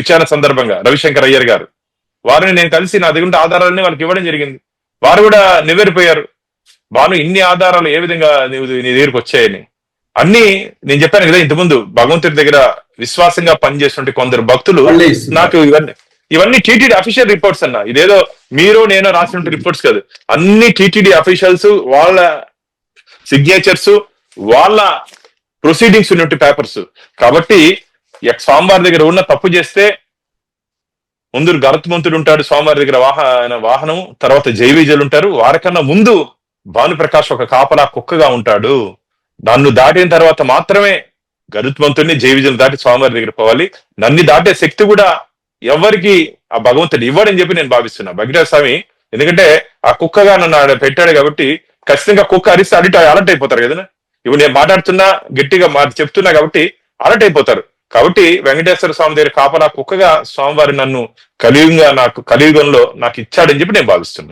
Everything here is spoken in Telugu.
విచారణ సందర్భంగా రవిశంకర్ అయ్యర్ గారు. వారిని నేను కలిసి నా దగ్గర ఉన్న ఆధారాలన్నీ వాళ్ళకి ఇవ్వడం జరిగింది. వారు కూడా నివేరిపోయారు బాను ఇన్ని ఆధారాలు ఏ విధంగా నీ దగ్గరికి వచ్చాయని. అన్ని నేను చెప్పాను కదా ఇంతకుముందు భగవంతుడి దగ్గర విశ్వాసంగా పనిచేస్తుంటే కొందరు భక్తులు. నాకు ఇవన్నీ ఇవన్నీ టీటీడీ అఫీషియల్ రిపోర్ట్స్ అన్న. ఇదేదో మీరు నేను రాసినట్టు రిపోర్ట్స్ కాదు. అన్ని టీటీడీ అఫీషియల్స్ వాళ్ళ సిగ్నేచర్స్ వాళ్ళ ప్రొసీడింగ్స్ ఉన్నట్టు పేపర్స్ కాబట్టి ఎక్ స్వామివారి దగ్గర ఉన్న తప్పు చేస్తే ముందు గరత్మంతుడు ఉంటాడు స్వామివారి దగ్గర వాహన వాహనం తర్వాత జైవీజలు ఉంటారు. వారికన్నా ముందు భానుప్రకాష్ ఒక కాపలా కుక్కగా ఉంటాడు. నన్ను దాటిన తర్వాత మాత్రమే గరుత్మంతుడిని జైవిజలు దాటి స్వామివారి దగ్గర పోవాలి. నన్ను దాటే శక్తి కూడా ఎవరికి ఆ భగవంతుడు ఇవ్వడని చెప్పి నేను భావిస్తున్నా. భగీరథ స్వామి ఎందుకంటే ఆ కుక్కగా నన్ను ఆడ పెట్టాడు కాబట్టి ఖచ్చితంగా కుక్క అరిస్తే అడిట అలర్ట్ అయిపోతారు కదా ఇప్పుడు నేను మాట్లాడుతున్నా గట్టిగా మా చెప్తున్నా కాబట్టి అలర్ట్ అయిపోతారు. కాబట్టి వెంకటేశ్వర స్వామి దగ్గర కాపలా కుక్కగా స్వామివారి నన్ను కలియుగంగా నాకు కలియుగంలో నాకు ఇచ్చాడని చెప్పి నేను భావిస్తున్నాను